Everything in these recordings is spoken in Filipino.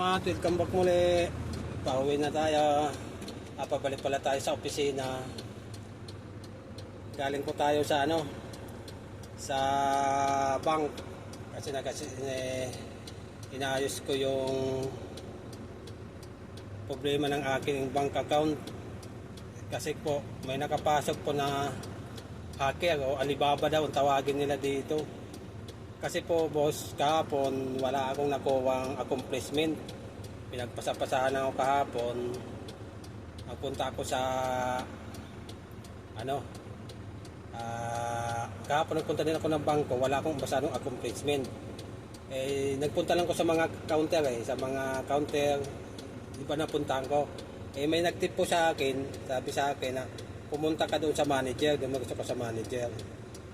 Salamat, welcome back muli. Pauwi na tayo. Ah, pabalik pala tayo sa opisina. Galing po tayo sa ano, sa bank. Kasi na kasi eh, inaayos ko yung problema ng aking bank account. Kasi po, may nakapasok po na hacker o Alibaba daw ang tawagin nila dito. Kasi po boss, kahapon wala akong nakuwang accomplishment. Pinagpasapasahan ako kahapon. Nagpunta ako sa ano ah kahapon nagpunta din ako ng bangko, wala akong basanong accomplishment. Eh, nagpunta lang ko sa mga counter eh, sa mga counter, di ba napuntahan ko. Eh, may nagtip po sa akin, sabi sa akin na pumunta ka doon sa manager, doon gusto ko sa manager.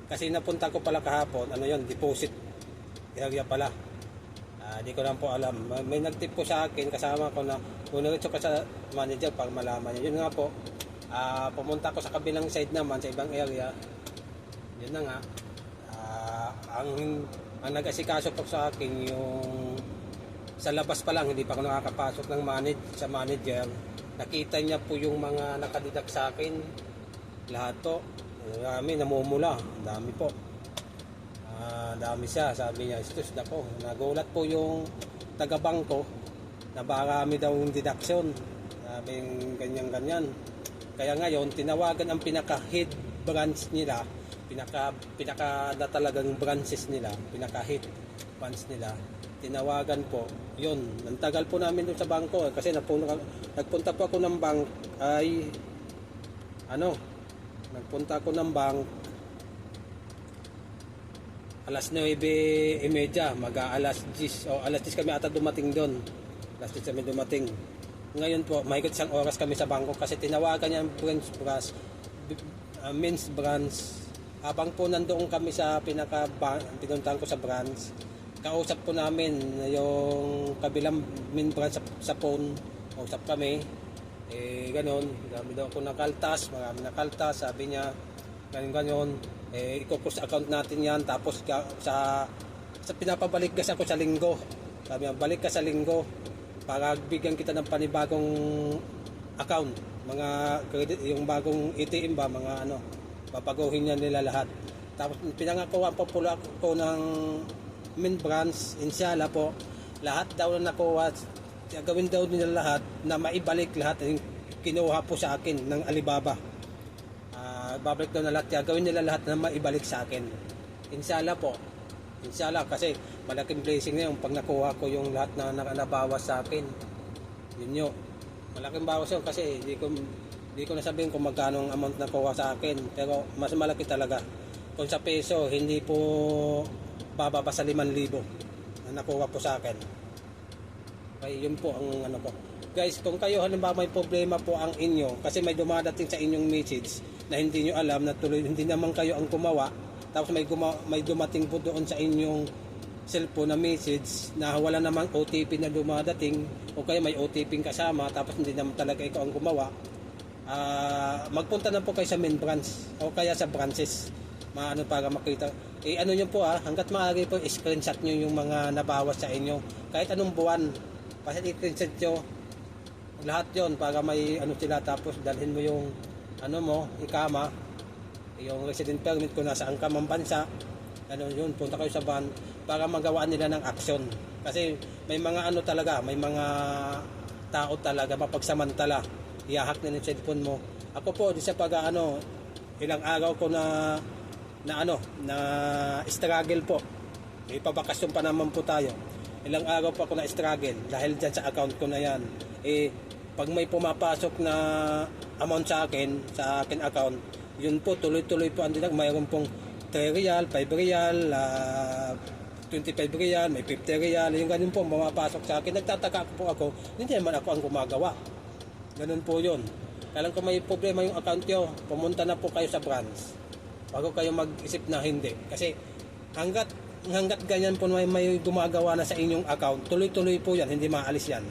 Kasi napunta ko pala kahapon, ano yon deposit area pala. Ah, di ko lang po alam. May, nagtip po sa akin, kasama ko na punuritso ka sa manager para malaman niya. Yun nga po, ah, pumunta ko sa kabilang side naman, sa ibang area. Yun na nga. Ah, ang, ang nag-asikaso po sa akin yung sa labas pa lang, hindi pa ako nakakapasok ng manage, sa manager. Nakita niya po yung mga nakadidak sa akin. Lahat to. Dami, namumula. Ang dami po. Ah, dami siya, sabi niya, istos na po. Nagulat po yung taga-bangko na marami daw yung deduction. Sabing ganyan-ganyan. Kaya ngayon, tinawagan ang pinaka-head branch nila, pinaka, pinaka na talagang branches nila, pinaka-head branch nila. Tinawagan po, yun, ang tagal po namin doon sa bangko eh, kasi napunta, nagpunta po ako ng bank ay ano, nagpunta ako ng bank alas 9.30, mag alas 10, o alas 10 kami ata dumating doon. Alas 10 kami dumating. Ngayon po, mahigit isang oras kami sa bangko kasi tinawagan niya ang branch branch, uh, men's branch. Habang po nandoon kami sa pinaka pinuntahan ko sa branch, kausap po namin yung kabilang main branch sa, sa phone. Kausap kami. Eh, ganon. Dami daw ako nakaltas, marami nakaltas. Sabi niya, ganyan ganon. Eh iko-cross account natin yan. Tapos sa sa pinapabalik gas ako sa linggo. Sabi niya balik ka sa linggo para bigyan kita ng panibagong account. Mga credit yung bagong ATM ba mga ano papaguhin niya nila lahat. Tapos pinangakuha pa po ako ng main branch inshallah po. Lahat daw na nakuha gagawin daw nila lahat na maibalik lahat yung kinuha po sa akin ng Alibaba Ah, babalik daw na lahat. Gagawin nila lahat na maibalik sa akin. Inshallah po. Inshallah kasi malaking blessing na yung pag nakuha ko yung lahat na nakanabawas sa akin. Yun yun. Malaking bawas yun kasi hindi ko, hindi ko nasabihin kung magkano ang amount na kuha sa akin. Pero mas malaki talaga. Kung sa peso, hindi po bababa sa 5,000 na nakuha po sa akin. Okay, yun po ang ano po. Guys, kung kayo halimbawa may problema po ang inyo kasi may dumadating sa inyong message na hindi nyo alam na tuloy hindi naman kayo ang gumawa tapos may guma, may dumating po doon sa inyong cellphone na message na wala namang OTP na dumadating o kaya may OTP kasama tapos hindi naman talaga ikaw ang gumawa ah magpunta na po kayo sa main branch o kaya sa branches. Maano para makita. Eh ano nyo po ah hanggat maaari po screenshot nyo yung mga nabawas sa inyo. Kahit anong buwan kasi i-screenshot nyo lahat yon para may ano sila tapos dalhin mo yung ano mo ikama. Yung resident permit kung nasaan ka mang bansa. Ano yun punta kayo sa van para magawa nila ng action kasi may mga ano talaga may mga tao talaga mapagsamantala. Ihahak na yung cellphone mo. Ako po di sa pag ano ilang araw ko na na ano na struggle po. May pabakasyon pa naman po tayo ilang araw po ako na struggle dahil dyan sa account ko na yan. Eh pag may pumapasok na amount sa akin sa akin account yun po tuloy-tuloy po ang mayroon pong 3 real 5 real ah, 25 real may 50 real yung ganun po pumapasok sa akin. Nagtataka po ako hindi naman ako ang gumagawa. Ganun po yun. Kailan kung may problema yung account nyo pumunta na po kayo sa branch bago kayo mag-isip na hindi. Kasi hanggat hanggat ganyan po may, may gumagawa na sa inyong account tuloy-tuloy po yan hindi maalis yan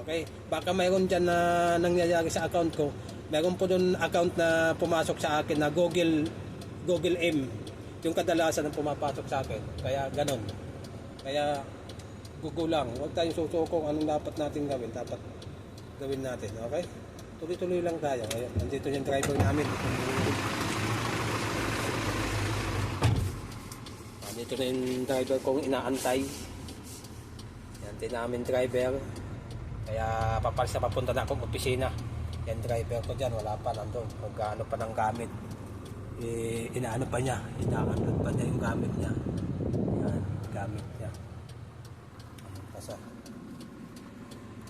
Okay? Baka mayroon dyan na nangyayari sa account ko. Mayroon po doon account na pumasok sa akin na Google Google M. Yung kadalasan ng pumapasok sa akin. Kaya ganon. Kaya gugulang. Huwag tayong susukong anong dapat natin gawin. Dapat gawin natin. Okay? Tuloy-tuloy lang tayo. Ayun, nandito yung driver namin. Na yung driver kong inaantay. Yan din namin driver. Kaya papalis na papunta na akong opisina. Yan driver ko dyan, wala pa nandun. Magkano pa ng gamit. Eh, inaano pa niya. Inaandun pa niya yung gamit niya. Yan, gamit niya. Kasi